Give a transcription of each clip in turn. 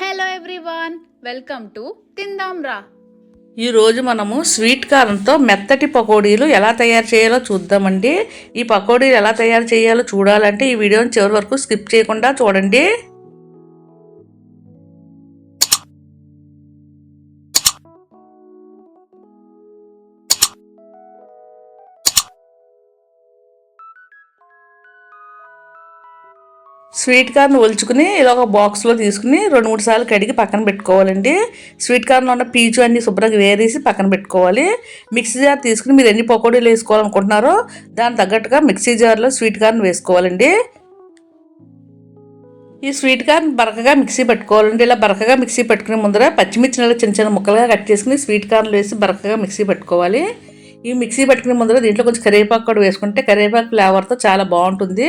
Hello everyone welcome to తిందాం రా ఈ రోజు మనము స్వీట్ కారంతో మెత్తటి పకోడీలు ఎలా తయారు చేయాలో చూద్దామండి. ఈ పకోడీలు ఎలా తయారు చేయాలో చూడాలంటే ఈ వీడియోని చివరి వరకు స్కిప్ చేయకుండా చూడండి. స్వీట్ కార్న్ ఒలుచుకుని ఇలా ఒక బాక్స్లో తీసుకుని రెండు మూడు సార్లు కడిగి పక్కన పెట్టుకోవాలండి. స్వీట్ కార్న్లో ఉన్న పీచు అన్ని శుభ్రంగా వేరేసి పక్కన పెట్టుకోవాలి. మిక్సీ జార్ తీసుకుని మీరు ఎన్ని పకోడీలు వేసుకోవాలనుకుంటున్నారో దానికి తగ్గట్టుగా మిక్సీ జార్లో స్వీట్ కార్న్ వేసుకోవాలండి. ఈ స్వీట్ కార్న్ బరకగా మిక్సీ పెట్టుకోవాలండి. ఇలా బరకగా మిక్సీ పెట్టుకునే ముందర పచ్చిమిర్చి నెల చిన్న చిన్న ముక్కలుగా కట్ చేసుకుని స్వీట్ కార్న్లు వేసి బరకగా మిక్సీ పెట్టుకోవాలి. ఈ మిక్సీ పెట్టుకునే ముందర దీంట్లో కొంచెం కరివేపాకు కూడా వేసుకుంటే కరివేపాకు ఫ్లేవర్తో చాలా బాగుంటుంది.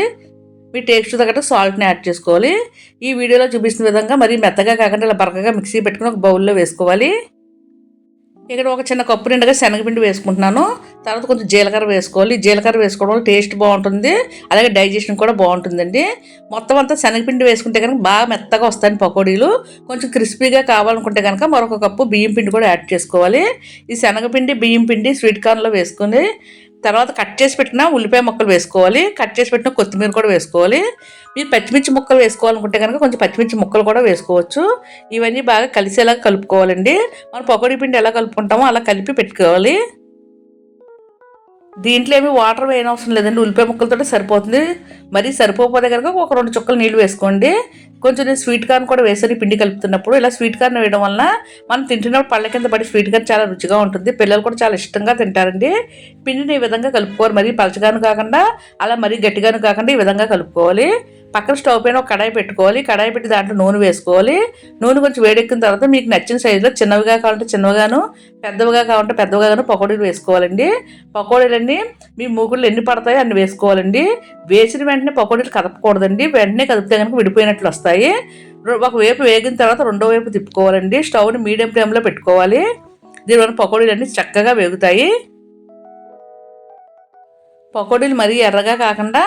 మీ టేస్ట్ తగ్గట్టు సాల్ట్ని యాడ్ చేసుకోవాలి. ఈ వీడియోలో చూపిస్తున్న విధంగా మరి మెత్తగా కాకుండా ఇలా బరకగా మిక్సీ పెట్టుకుని ఒక బౌల్లో వేసుకోవాలి. ఇక్కడ ఒక చిన్న కప్పు నిండుగా శనగపిండి వేసుకుంటున్నాను. తర్వాత కొంచెం జీలకర్ర వేసుకోవాలి. జీలకర్ర వేసుకోవడం వల్ల టేస్ట్ బాగుంటుంది. అలాగే డైజెషన్ కూడా బాగుంటుందండి. మొత్తం అంతా శనగపిండి వేసుకుంటే కనుక బాగా మెత్తగా వస్తాయి పకోడీలు. కొంచెం క్రిస్పీగా కావాలనుకుంటే కనుక మరొక కప్పు బియ్యం పిండి కూడా యాడ్ చేసుకోవాలి. ఈ శనగపిండి బియ్యం పిండి స్వీట్ కార్న్లో వేసుకొని తర్వాత కట్ చేసి పెట్టిన ఉల్లిపాయ ముక్కలు వేసుకోవాలి. కట్ చేసి పెట్టిన కొత్తిమీర కూడా వేసుకోవాలి. మీరు పచ్చిమిర్చి ముక్కలు వేసుకోవాలనుకుంటే కనుక కొంచెం పచ్చిమిర్చి ముక్కలు కూడా వేసుకోవచ్చు. ఇవన్నీ బాగా కలిసేలా కలుపుకోవాలండి. మనం పకోడీ పిండి ఎలా కలుపుకుంటామో అలా కలిపి పెట్టుకోవాలి. దీంట్లో ఏమి వాటర్ వేయనవసరం అవసరం లేదండి. ఉల్లిపాయ ముక్కలతో సరిపోతుంది. మరీ సరిపోతే కనుక ఒక రెండు చుక్కలు నీళ్ళు వేసుకోండి. కొంచెం నేను స్వీట్ కార్న్ కూడా వేసాను పిండి కలుపుతున్నప్పుడు. ఇలా స్వీట్ కార్న్ వేయడం వలన మనం తింటున్నప్పుడు పళ్ళ కింద పడి స్వీట్ కార్న్ చాలా రుచిగా ఉంటుంది. పిల్లలు కూడా చాలా ఇష్టంగా తింటారండి. పిండిని ఈ విధంగా కలుపుకోవాలి. మరీ పలచగాను కాకుండా అలా మరీ గట్టిగాను కాకుండా ఈ విధంగా కలుపుకోవాలి. పక్కన స్టవ్ పైన ఒక కడాయి పెట్టుకోవాలి. కడాయి పెట్టి దాంట్లో నూనె వేసుకోవాలి. నూనె కొంచెం వేడెక్కిన తర్వాత మీకు నచ్చిన సైజులో చిన్నవిగా కావాలంటే చిన్నవిగాను పెద్దవిగా కావాలంటే పెద్దవిగాను పకోడీలు వేసుకోవాలండి. పకోడీలన్నీ మీ మూకుళ్ళు ఎన్ని పడతాయో అన్ని వేసుకోవాలండి. వేసిన వెంటనే పకోడీలు కదపకూడదండి. వెంటనే కదిపితే కనుక విడిపోయినట్లు వస్తాయి. ఒక వైపు వేగిన తర్వాత రెండో వైపు తిప్పుకోవాలండి. స్టవ్ని మీడియం ఫ్లేమ్లో పెట్టుకోవాలి. దీనివల్ల పకోడీలు అన్నీ చక్కగా వేగుతాయి. పకోడీలు మరీ ఎర్రగా కాకుండా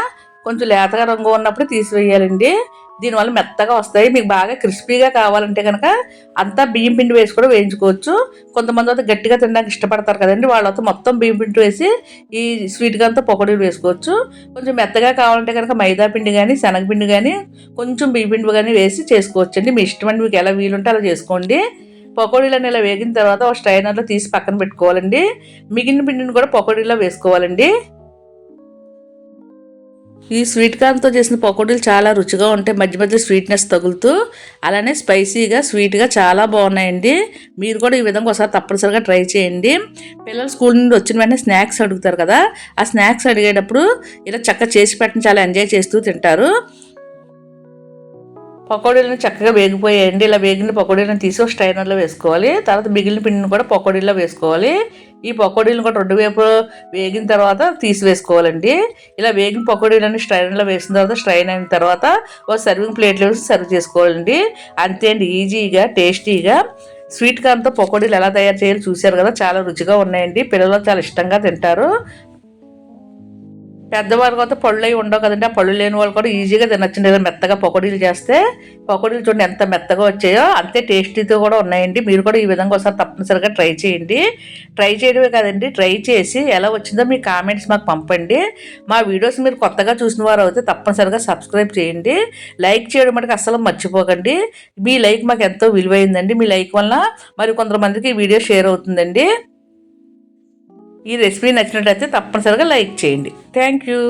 కొంచెం లేతగా రంగు ఉన్నప్పుడు తీసివేయాలండి. దీనివల్ల మెత్తగా వస్తాయి. మీకు బాగా క్రిస్పీగా కావాలంటే కనుక అంతా బియ్యం పిండి వేసి కూడా వేయించుకోవచ్చు. కొంతమంది అయితే గట్టిగా తినడానికి ఇష్టపడతారు కదండి. వాళ్ళతో మొత్తం బియ్యం పిండి వేసి ఈ స్వీట్గా అంతా పొగడీలు వేసుకోవచ్చు. కొంచెం మెత్తగా కావాలంటే కనుక మైదా పిండి కానీ శనగపిండి కానీ కొంచెం బియ్యం పిండి కానీ వేసి చేసుకోవచ్చు అండి మీ అండి. మీకు ఎలా వీలుంటే అలా చేసుకోండి. పకోడీలను ఇలా వేగిన తర్వాత ఒక స్ట్రైనర్లో తీసి పక్కన పెట్టుకోవాలండి. మిగిలిన పిండిని కూడా పకోడీలో వేసుకోవాలండి. ఈ స్వీట్ కార్న్తో చేసిన పకోడీలు చాలా రుచిగా ఉంటాయి. మధ్య మధ్య స్వీట్నెస్ తగులుతూ అలానే స్పైసీగా స్వీట్గా చాలా బాగున్నాయండి. మీరు కూడా ఈ విధంగా ఒకసారి తప్పనిసరిగా ట్రై చేయండి. పిల్లలు స్కూల్ నుండి వచ్చిన వెంటనే స్నాక్స్ అడుగుతారు కదా ఆ స్నాక్స్ అడిగేటప్పుడు ఇలా చక్కగా చేసి పెట్టడం చాలా ఎంజాయ్ చేస్తూ తింటారు. పకోడీలను చక్కగా వేగిపోయాయండి ఇలా వేగిన పకోడీలను తీసి ఒక స్ట్రైనర్లో వేసుకోవాలి. తర్వాత మిగిలిన పిండిని కూడా పకోడీలో వేసుకోవాలి. ఈ పకోడీలను కూడా రెండు వైపు వేగిన తర్వాత తీసివేసుకోవాలండి ఇలా వేగిన పకోడీలన్నీ స్ట్రైనర్లో వేసిన తర్వాత స్ట్రైన్ అయిన తర్వాత ఒక సర్వింగ్ ప్లేట్లో వేసి సర్వ్ చేసుకోవాలండి. అంతే అండి ఈజీగా టేస్టీగా. స్వీట్ కార్న్తో పకోడీలు ఎలా తయారు చేయాలో చూశారు కదా చాలా రుచిగా ఉన్నాయండి. పిల్లలు చాలా ఇష్టంగా తింటారు. పెద్దవారు కూడా పళ్ళు అవి ఉండవు కదండి. ఆ పళ్ళు లేని వాళ్ళు కూడా ఈజీగా తినచ్చు లేదా మెత్తగా పకోడీలు చేస్తే పకోడీలు చూడండి ఎంత మెత్తగా వచ్చాయో అంతే టేస్టీతో కూడా ఉన్నాయండి. మీరు కూడా ఈ విధంగా ఒకసారి తప్పనిసరిగా ట్రై చేయండి. ట్రై చేయడమే కాదండి ట్రై చేసి ఎలా వచ్చిందో మీ కామెంట్స్ మాకు పంపండి. మా వీడియోస్ మీరు కొత్తగా చూసిన వారు అయితే తప్పనిసరిగా సబ్స్క్రైబ్ చేయండి. లైక్ చేయడం మటుకు అస్సలు మర్చిపోకండి. మీ లైక్ మాకు ఎంతో విలువైందండి. మీ లైక్ వల్ల మరి కొంతమందికి ఈ వీడియో షేర్ అవుతుందండి. ఈ రెసిపీ నచ్చినట్లయితే తప్పనిసరిగా లైక్ చేయండి. Thank you.